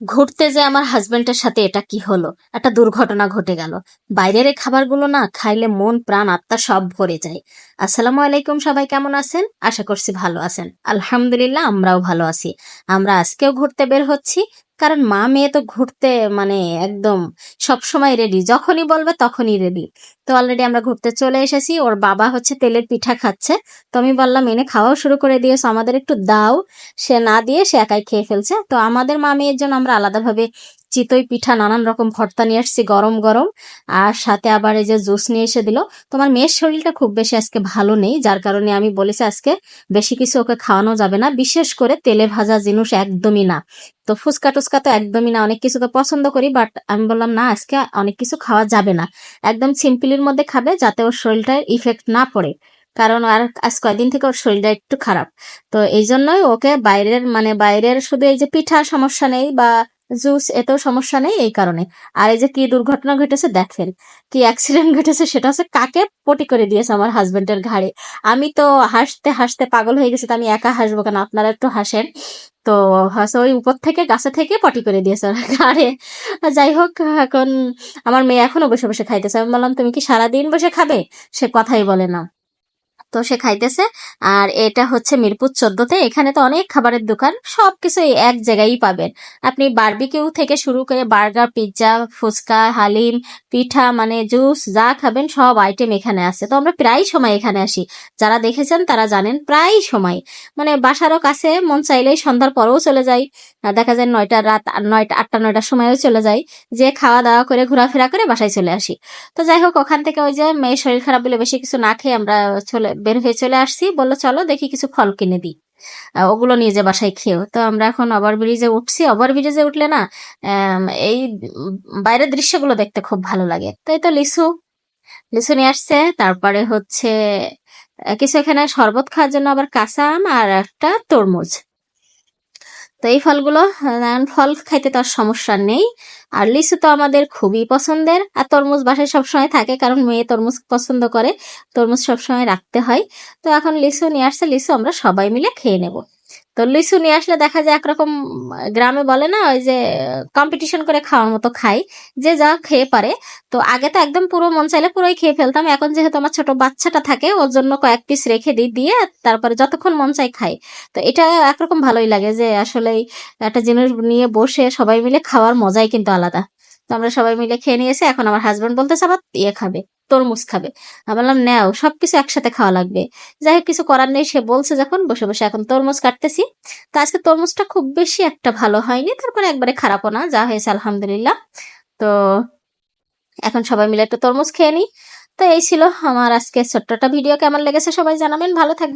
ঘুরতে যে আমার হাজবেন্ডের সাথে এটা কি হলো? একটা দুর্ঘটনা ঘটে গেল। বাইরের খাবারগুলো না খাইলে মন, প্রাণ, আত্মা সব ভরে যায়। আসসালামু আলাইকুম, সবাই কেমন আছেন? আশা করছি ভালো আছেন। আলহামদুলিল্লাহ, আমরাও ভালো আছি। আমরা আজকেও ঘুরতে বের হচ্ছি। কারণ মা মেয়ে তো ঘুরতে মানে একদম সব সময় রেডি যখনই বলবে তখনই রেডি তো অলরেডি আমরা ঘুরতে চলে এসেছি। ওর বাবা হচ্ছে তেলের পিঠা খাচ্ছে। তো আমি বললাম, এনে খাওয়াও শুরু করে দিয়েছ আমাদের একটু দাও। সে না দিয়ে সে একাই খেয়ে ফেলছে। তো আমাদের মা মেয়ের জন্য আমরা আলাদাভাবে চিতই পিঠা নানান রকম ভর্তা নিয়ে আসছি গরম গরম। আর সাথে আবার এই যে জুস নিয়ে এসে দিল। তোমার মেয়ের শরীরটা খুব বেশি আজকে ভালো নেই, যার কারণে আমি বলেছি আজকে বেশি কিছু ওকে খাওয়ানো যাবে না। বিশেষ করে তেলে ভাজা জিনিস একদমই না। তো ফুচকা টুচকা তো একদমই না, অনেক কিছু তো পছন্দ করি বাট আমি বললাম, না, আজকে অনেক কিছু খাওয়া যাবে না। একদম সিম্পলির মধ্যে খাবে যাতে ওর শরীরটার ইফেক্ট না পড়ে। কারণ আর আজ কয়দিন থেকে ওর শরীরটা একটু খারাপ। তো এই জন্যই ওকে বাইরের মানে বাইরের শুধু এই যে পিঠা সমস্যা নেই বা জুস, এতেও সমস্যা নেই এই কারণে। আর এই যে কি দুর্ঘটনা ঘটেছে দেখেন। কি অ্যাক্সিডেন্ট ঘটেছে সেটা হচ্ছে কাকে পটি করে দিয়েছে আমার হাজবেন্ডের ঘাড়ে। আমি তো হাসতে হাসতে পাগল হয়ে গেছি তো আমি একা হাসবো কেন? আপনারা একটু হাসেন। তো হচ্ছে ওই উপর থেকে, গাছে থেকে পটি করে দিয়েছে ঘাড়ে। যাই হোক, এখন আমার মেয়ে এখনও বসে বসে খাইতেছে। আমি বললাম, তুমি কি সারাদিন বসে খাবে? সে কথাই বলে না। তো সে খাইতেছে। আর এটা হচ্ছে মিরপুর চোদ্দতে। এখানে তো অনেক খাবারের দোকান, সবকিছু এই এক জায়গায়ই পাবেন। আপনি বারবিকিউ থেকে শুরু করে বার্গার পিৎজা ফুচকা, হালিম, পিঠা মানে জুস যা খাবেন সব আইটেম এখানে আছে। তো আমরা প্রায় সময় এখানে আসি। যারা দেখেছেন তারা জানেন প্রায় সময়। মানে বাসারও কাছে মন চাইলেই সন্ধ্যার পরেও চলে যাই। দেখা যায় নয়টা রাত, নয়টা, আটটা, নয়টার সময়ও চলে যাই। যে খাওয়া দাওয়া করে, ঘোরাফেরা করে বাসায় চলে আসি। তো যাই হোক, ওখান থেকে ওই যে মেয়ের শরীর খারাপ বলে বেশি কিছু না খেয়ে আমরা চলে বের হয়ে চলে আসছি। বলল, চলো দেখি কিছু ফল কিনে দিই। ওগুলো নিয়ে যে বাসায় খেয়েও। তো আমরা এখন ওভার ব্রিজে উঠছি। ওভার ব্রিজে উঠলে না এই বাইরের দৃশ্যগুলো দেখতে খুব ভালো লাগে। তাই তো লিসু লিসু নিয়ে আসছে। তারপরে হচ্ছে কিছু এখানে শরবত খাওয়ার জন্য আবার কাঁচা আম আর একটা তরমুজ। তো এই ফলগুলো নানান ফল খাইতে তো আর সমস্যা নেই। আর লিচু তো আমাদের খুবই পছন্দের। আর তরমুজ বাসায় সবসময় থাকে, কারণ মেয়ে তরমুজ পছন্দ করে। তরমুজ সবসময় রাখতে হয়। তো এখন লিচু নিয়ে আসছে, লিচু আমরা সবাই মিলে খেয়ে নেব। তো লিচু নিয়ে আসলে দেখা যায় একরকম, গ্রামে বলে না, ওই যে কম্পিটিশন করে খাওয়ার মতো খাই, যে যা খেয়ে পারে। তো আগে তো একদম পুরো মন চাইলে পুরোই খেয়ে ফেলতাম, এখন যেহেতু আমার ছোট বাচ্চাটা থাকে, ওর জন্য কয়েক পিস রেখে দিই, দিয়ে তারপরে যতক্ষণ মন চাই খাই। তো এটা একরকম ভালোই লাগে যে, আসলে একটা জিনিস নিয়ে বসে সবাই মিলে খাওয়ার মজাই কিন্তু আলাদা। তো আমরা সবাই মিলে খেয়ে নিয়েছি এখন আমার হাজব্যান্ড বলতেছে, আবার ইয়ে খাবে। তরমুজ খাবে। আমি বললাম, নেও, সবকিছু একসাথে খাওয়া লাগবে। যাই হোক কিছু করার নেই, সে বলছে যখন, বসে বসে এখন তরমুজ কাটতেছি। তো আজকে তরমুজটা খুব বেশি একটা ভালো হয়নি, তারপরে একবারে খারাপও না, যা হয়েছে আলহামদুলিল্লাহ। তো এখন সবাই মিলে একটু তরমুজ খেয়ে নিই। তো এই ছিল আমার আজকে ছোট্টটা ভিডিও, কেমন লেগেছে সবাই জানাবেন, ভালো থাকবেন।